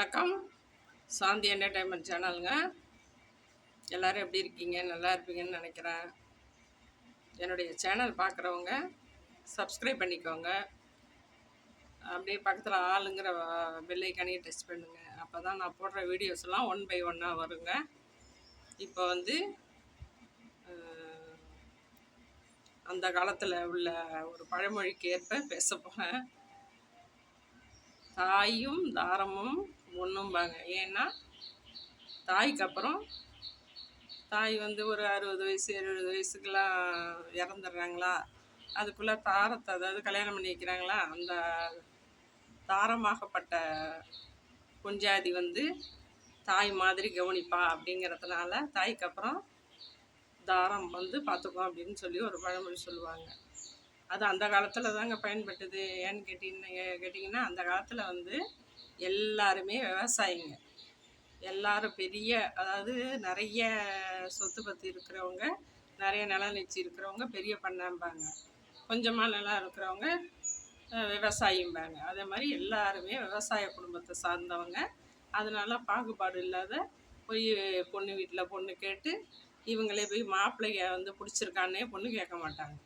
வணக்கம். சாந்தி என்டர்டைன்மெண்ட் சேனலுங்க எல்லோரும் எப்படி இருக்கீங்க? நல்லா இருப்பீங்கன்னு நினைக்கிறேன். என்னுடைய சேனல் பார்க்குறவங்க சப்ஸ்கிரைப் பண்ணிக்கோங்க. அப்படியே பக்கத்தில் ஆளுங்கிற பெல் டச் பண்ணுங்க. அப்போ தான் நான் போடுற வீடியோஸ்லாம் ஒன் பை ஒன்னாக வருங்க. இப்போ வந்து அந்த காலத்தில் உள்ள ஒரு பழமொழிக்கு ஏற்ப பேச போகிறேன் தாயும் தாரமும் ஒன்றும்பாங்க ஏன்னா தாய்க்கு அப்புறம் தாய் வந்து ஒரு அறுபது வயசு எழுபது வயசுக்கெல்லாம் இறந்துடுறாங்களா? அதுக்குள்ளே தாரத்தை அதாவது கல்யாணம் பண்ணி வைக்கிறாங்களா? அந்த தாரமாகப்பட்ட குஞ்சாதி வந்து தாய் மாதிரி கவனிப்பா அப்படிங்கிறதுனால தாய்க்கு அப்புறம் தாரம் வந்து பார்த்துக்கோ அப்படின்னு சொல்லி ஒரு பழமொழி சொல்லுவாங்க. அது அந்த காலத்தில் தாங்க பயன்பட்டது. ஏன்னு கேட்டிங்கன்னா கேட்டிங்கன்னா அந்த காலத்தில் வந்து எல்லாருமே விவசாயிங்க. எல்லாரும் பெரிய அதாவது நிறைய சொத்து பத்து இருக்கிறவங்க நிறைய நிலம் நிச்சு இருக்கிறவங்க பெரிய பண்ணாம்பாங்க. கொஞ்சமாக நிலம் இருக்கிறவங்க விவசாயிம்பாங்க. அதே மாதிரி எல்லாருமே விவசாய குடும்பத்தை சார்ந்தவங்க. அதனால பாகுபாடு இல்லாத போய் பொண்ணு வீட்டில் பொண்ணு கேட்டு இவங்களே போய் மாப்பிள்ளைய வந்து பிடிச்சிருக்கான்னே பொண்ணு கேட்க மாட்டாங்க.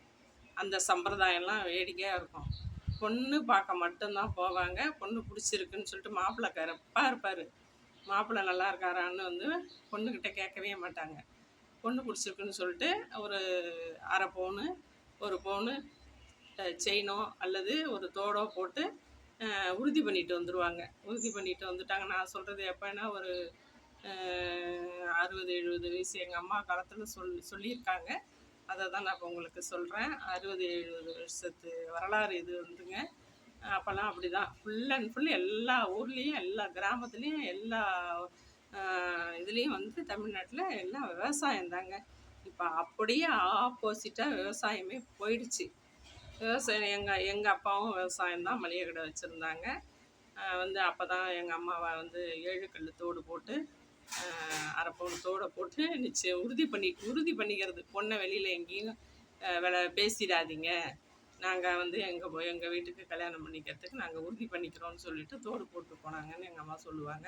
அந்த சம்பிரதாயம்லாம் வேடிக்கையாக இருக்கும். பொண்ணு பார்க்க மட்டும்தான் போவாங்க. பொண்ணு பிடிச்சிருக்குன்னு சொல்லிட்டு மாப்பிள்ளை கரப்பாக இருப்பார். மாப்பிள்ளை நல்லா இருக்காரான்னு வந்து பொண்ணுக்கிட்ட கேட்கவே மாட்டாங்க. பொண்ணு பிடிச்சிருக்குன்னு சொல்லிட்டு ஒரு அரை பவுனு ஒரு பவுனு செயினோ அல்லது ஒரு தோடோ போட்டு உறுதி பண்ணிட்டு வந்துடுவாங்க உறுதி பண்ணிட்டு வந்துட்டாங்க. நான் சொல்கிறது எப்போனா ஒரு அறுபது எழுபது வயசு எங்கள் அம்மா காலத்தில் சொல் சொல்லியிருக்காங்க. அதை தான் நான் இப்போ உங்களுக்கு சொல்கிறேன் அறுபது எழுபது வருஷத்து வரலாறு இது வந்துங்க. அப்போல்லாம் அப்படி தான் ஃபுல் அண்ட் ஃபுல் எல்லா ஊர்லேயும் எல்லா கிராமத்துலேயும் எல்லா இதுலேயும் வந்து தமிழ்நாட்டில் எல்லாம் விவசாயம் தாங்க. இப்போ அப்படியே ஆப்போசிட்டாக விவசாயமே போயிடுச்சு. விவசாயம் எங்கள் எங்கள் அப்பாவும் விவசாயம் தான் மளிகை கடை வச்சுருந்தாங்க. வந்து அப்போ தான் எங்கள் அம்மாவை வந்து ஏழு கல் தோடு போட்டு அரை பவுன் போட்டு நிச்சயம் உறுதி பண்ணி உறுதி பண்ணிக்கிறது. பொண்ணை வெளியில் எங்கேயும் வில பேசிடாதீங்க. நாங்கள் வந்து எங்கள் போய் எங்கள் வீட்டுக்கு கல்யாணம் பண்ணிக்கிறதுக்கு நாங்கள் உறுதி பண்ணிக்கிறோம்னு சொல்லிட்டு தோடு போட்டு போனாங்கன்னு எங்கள் அம்மா சொல்லுவாங்க.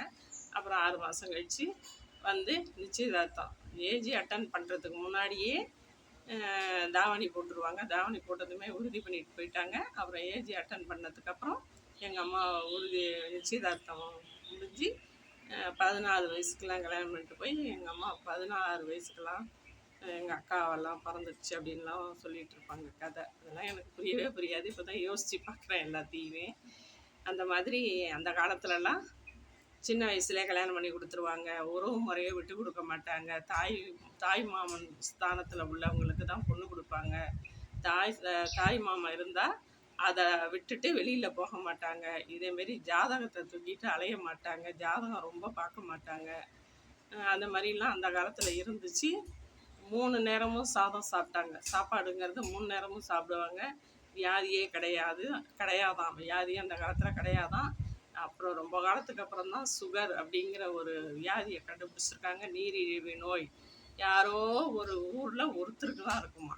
அப்புறம் ஆறு மாதம் கழித்து வந்து நிச்சயதார்த்தம் ஏஜி அட்டன் பண்ணுறதுக்கு முன்னாடியே தாவணி போட்டுருவாங்க. தாவணி போட்டதுமே உறுதி பண்ணிட்டு போயிட்டாங்க. அப்புறம் ஏஜி அட்டன் பண்ணதுக்கப்புறம் எங்கள் அம்மா உறுதி நிச்சயதார்த்தம் முடிஞ்சு பதினாலு வயசுக்கெலாம் கல்யாணம் பண்ணிட்டு போய் எங்கள் அம்மா பதினாறு வயசுக்கெலாம் எங்கள் அக்காவெல்லாம் பறந்துடுச்சு அப்படின்லாம் சொல்லிகிட்டு இருப்பாங்க. கதை. அதெல்லாம் எனக்கு புரியவே புரியாது. இப்போ தான் யோசித்து பார்க்குறேன் எல்லாத்தையுமே. அந்த மாதிரி அந்த காலத்துலலாம் சின்ன வயசுலேயே கல்யாணம் பண்ணி கொடுத்துருவாங்க. உறவு முறையை விட்டு கொடுக்க மாட்டாங்க. தாய் தாய் மாமன் ஸ்தானத்தில் உள்ளவங்களுக்கு தான் பொண்ணு கொடுப்பாங்க. தாய் தாய் மாமன் இருந்தால் அதை விட்டுட்டு வெளியில் போக மாட்டாங்க. இதேமாரி ஜாதகத்தை தூக்கிட்டு அலைய மாட்டாங்க. ஜாதகம் ரொம்ப பார்க்க மாட்டாங்க. அந்த மாதிரிலாம் அந்த காலத்தில் இருந்துச்சு. மூணு நேரமும் சாதம் சாப்பிட்டாங்க. சாப்பாடுங்கிறது மூணு நேரமும் சாப்பிடுவாங்க. வியாதியே கிடையாது. கிடையாதான் வியாதியே அந்த காலத்தில் கிடையாதான் அப்புறம் ரொம்ப காலத்துக்கு அப்புறம் தான் சுகர் அப்படிங்கிற ஒரு வியாதியை கண்டுபிடிச்சிருக்காங்க. நீரிழிவு நோய். யாரோ ஒரு ஊரில் ஒருத்தருக்கு தான் இருக்குமா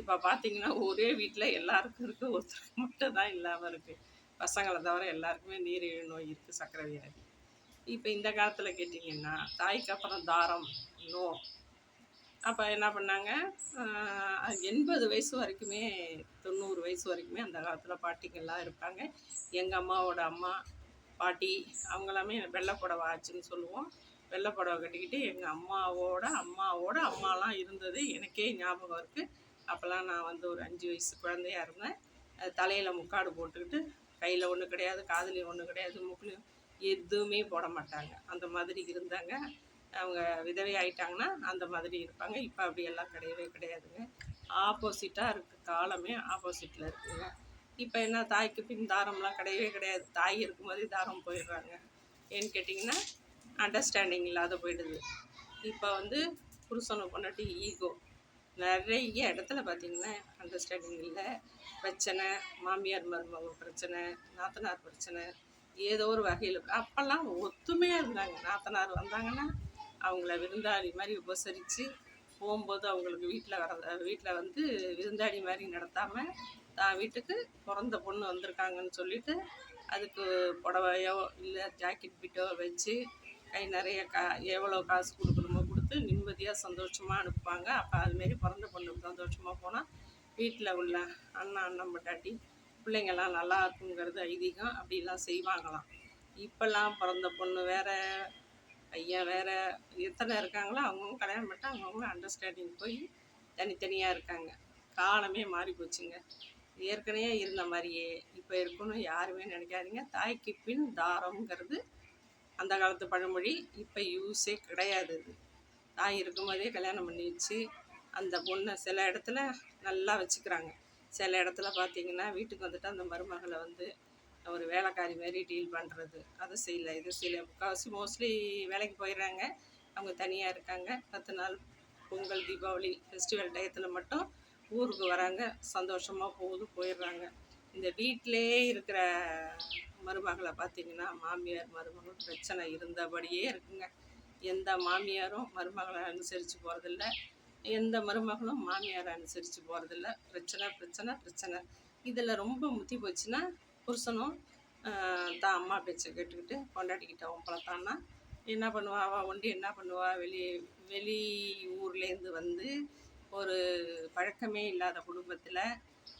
இப்போ பார்த்தீங்கன்னா ஒரே வீட்டில் எல்லாருக்கும் இருக்குது ஒருத்தருக்கு மட்டும் தான் இல்லாமல் இருக்குது பசங்களை தவிர எல்லாருக்குமே நீரிழிவு நோய் இருக்குது சர்க்கரை வியாதி. இப்போ இந்த காலத்தில் கேட்டிங்கன்னா தாய்க்கு அப்புறம் தாரம் நோ. அப்போ என்ன பண்ணாங்க? எண்பது வயசு வரைக்குமே தொண்ணூறு வயசு வரைக்குமே அந்த காலத்தில் பாட்டிங்கெல்லாம் இருப்பாங்க. எங்கள் அம்மாவோட அம்மா பாட்டி அவங்களாமே வெள்ளை புடவை ஆச்சுன்னு சொல்லுவோம். வெள்ளை புடவை கட்டிக்கிட்டு எங்கள் அம்மாவோட அம்மாவோட அம்மாலாம் இருந்தது. எனக்கே ஞாபகம் இருக்குது அப்போல்லாம் நான் வந்து ஒரு அஞ்சு வயசு குழந்தையா இருந்தேன். தலையில் முக்காடு போட்டுக்கிட்டு கையில் ஒன்றும் கிடையாது காதுலேயும் ஒன்றும் கிடையாது மூக்குலையும் எதுவுமே போட மாட்டாங்க. அந்த மாதிரி இருந்தாங்க. அவங்க விதவை ஆயிட்டாங்கன்னா அந்த மாதிரி இருப்பாங்க. இப்போ அப்படியெல்லாம் கிடையவே கிடையாதுங்க. ஆப்போசிட்டாக இருக்குது காலமே ஆப்போசிட்டில் இருக்குதுங்க இப்போ என்ன தாய்க்கு பின் தாரம்லாம் கிடையவே கிடையாது. தாய் இருக்கும்போதே தாரம் போயிடுறாங்க. ஏன்னு கேட்டிங்கன்னா அண்டர்ஸ்டாண்டிங் இல்லாத போயிடுது. இப்போ வந்து புருஷனை பொண்டாட்டி ஈகோ. நிறைய இடத்துல பார்த்தீங்கன்னா அண்டர்ஸ்டாண்டிங் இல்லை பிரச்சனை மாமியார் மருமக பிரச்சனை நாத்தனார் பிரச்சனை ஏதோ ஒரு வகையில் அப்போல்லாம் ஒத்துமையாக இருந்தாங்க. நாத்தனார் வந்தாங்கன்னா அவங்கள விருந்தாளி மாதிரி உபசரித்து போகும்போது அவங்களுக்கு வீட்டில் வர வீட்டில் வந்து விருந்தாளி மாதிரி நடத்தாமல் தான் வீட்டுக்கு பிறந்த பொண்ணு வந்திருக்காங்கன்னு சொல்லிட்டு அதுக்கு புடவையோ இல்லை ஜாக்கெட் பிட்டோ வச்சு கை நிறைய கா எவ்வளோ காசு கொடுக்கணும் கொடுத்து நிம்மதியாக சந்தோஷமாக அனுப்புவாங்க அப்போ அதுமாரி பிறந்த பொண்ணுக்கு சந்தோஷமாக போனால் வீட்டில் உள்ள அண்ணன் அண்ணன் பட்டாட்டி பிள்ளைங்கள்லாம் நல்லா இருக்குங்கிறது ஐதீகம். அப்படிலாம் செய்வாங்களாம். இப்போல்லாம் பிறந்த பொண்ணு வேறு பையன் வேறு எத்தனை இருக்காங்களோ அவங்கவுங்க கல்யாணம் பண்ணிட்டு அவங்கவுங்க அண்டர்ஸ்டாண்டிங் போய் தனித்தனியாக இருக்காங்க. காலமே மாறி போச்சுங்க. ஏற்கனவே இருந்த மாதிரியே இப்போ இருக்கணும் யாருமே நினைக்காதீங்க. தாய்க்கு பின் தாரம்ங்கிறது அந்த காலத்து பழமொழி. இப்போ யூஸே கிடையாது இது தாய் இருக்கும்போதே கல்யாணம் பண்ணி வச்சு அந்த பொண்ணை சில இடத்துல நல்லா வச்சுக்கிறாங்க. சில இடத்துல பார்த்தீங்கன்னா வீட்டுக்கு வந்துட்டு அந்த மருமகளை வந்து ஒரு வேலைக்காரி மாதிரி டீல் பண்ணுறது அதை செய்யல இது செய்யல. முக்கால்வாசி மோஸ்ட்லி வேலைக்கு போயிடுறாங்க. அவங்க தனியாக இருக்காங்க. பத்து நாள் பொங்கல் தீபாவளி ஃபெஸ்டிவல் டயத்தில் மட்டும் ஊருக்கு வராங்க. சந்தோஷமாக போகுது போயிடுறாங்க. இந்த வீட்டிலே இருக்கிற மருமகளை பார்த்தீங்கன்னா மாமியார் மருமகள் பிரச்சனை இருந்தபடியே இருக்குங்க. எந்த மாமியாரும் மருமகளை அனுசரித்து போகிறதில்ல எந்த மருமகளும் மாமியாரை அனுசரித்து போகிறதில்ல பிரச்சனை பிரச்சனை பிரச்சனை. இதில் ரொம்ப முத்தி போச்சுன்னா புருஷனும் தான் அம்மா பேச்சை கேட்டுக்கிட்டு கொண்டாடிக்கிட்ட பழத்தான்னா என்ன பண்ணுவா? அவள் ஒண்டி என்ன பண்ணுவா? வெளி வெளி ஊர்லேருந்து வந்து ஒரு பழக்கமே இல்லாத குடும்பத்தில்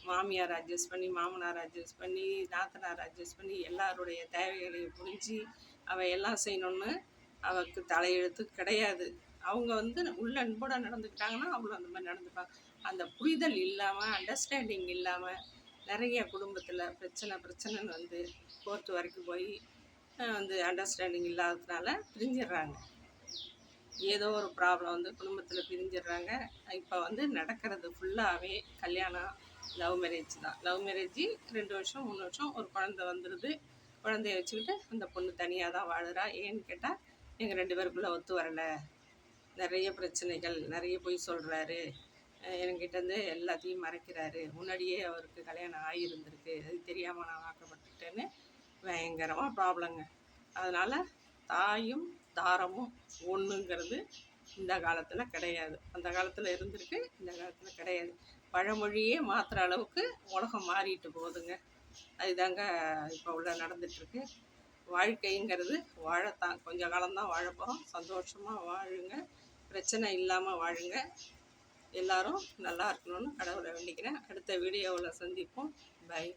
மாமியார் அட்ஜஸ்ட் பண்ணி மாமனார் அட்ஜஸ்ட் பண்ணி நாத்தனார் அட்ஜஸ்ட் பண்ணி எல்லாருடைய தேவைகளையும் புரிஞ்சு அவள் எல்லாம் செய்யணும்னு அவருக்கு தலையெழுத்து கிடையாது. அவங்க வந்து உள்ள அன்போட நடந்துக்கிட்டாங்கன்னா அவங்களும் அந்த மாதிரி நடந்துப்பாங்க. அந்த புரிதல் இல்லாமல் அண்டர்ஸ்டாண்டிங் இல்லாமல் நிறைய குடும்பத்தில் பிரச்சனை பிரச்சனைன்னு வந்து கோர்ட்டு வரைக்கும் போய் வந்து அண்டர்ஸ்டாண்டிங் இல்லாததுனால பிரிஞ்சிடுறாங்க. ஏதோ ஒரு ப்ராப்ளம் வந்து குடும்பத்தில் பிரிஞ்சிடுறாங்க. இப்போ வந்து நடக்கிறது ஃபுல்லாகவே கல்யாணம் லவ் மேரேஜ் தான். லவ் மேரேஜ் ரெண்டு வருஷம் மூணு வருஷம் ஒரு குழந்தை வந்துடுது குழந்தைய வச்சுக்கிட்டு அந்த பொண்ணு தனியாக தான் வாழுறா. ஏன்னு கேட்டால் எங்கள் ரெண்டு பேருக்குள்ளே ஒத்து வரலை. நிறைய பிரச்சனைகள் நிறைய போய் சொல்கிறாரு என்கிட்டேருந்து எல்லாத்தையும் மறைக்கிறாரு. முன்னாடியே அவருக்கு கல்யாணம் ஆகியிருந்திருக்கு அது தெரியாமல் நான் வாக்கப்பட்டுட்டேன்னு பயங்கரமாக ப்ராப்ளங்க அதனால் தாயும் தாரமும் ஒன்றுங்கிறது இந்த காலத்தில் கிடையாது. அந்த காலத்தில் இருந்திருக்கு இந்த காலத்தில் கிடையாது. பழமொழியே மாற்றுற அளவுக்கு உலகம் மாறிட்டு போகுதுங்க. அதுதாங்க இப்போ உள்ள நடந்துட்டுருக்கு வாழ்க்கைங்கிறது வாழத்தான். கொஞ்ச காலம்தான் வாழ போகிறோம் சந்தோஷமாக வாழுங்க. பிரச்சனை இல்லாமல் வாழுங்க. எல்லாரும் நல்லா இருக்கணும்னு கடவுளை வேண்டிக்கிறேன். அடுத்த வீடியோவில் சந்திப்போம். பை